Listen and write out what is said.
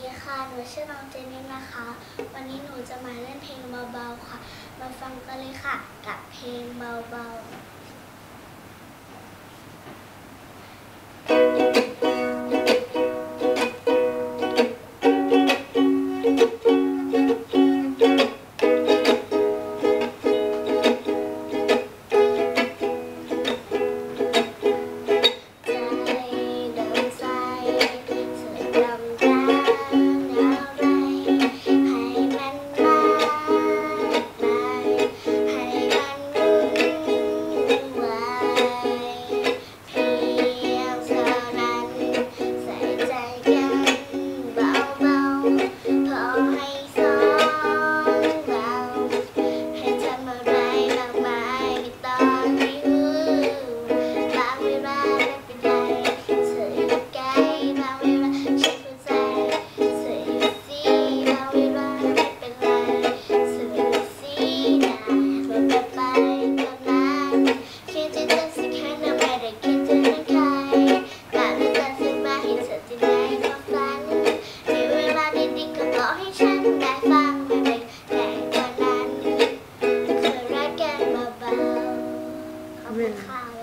ดีค่ะ หนูชื่อน้องเจนนี่นะคะ วันนี้หนูจะมาเล่นเพลงเบาๆค่ะ มาฟังกันเลยค่ะ กับเพลงเบาๆ 卡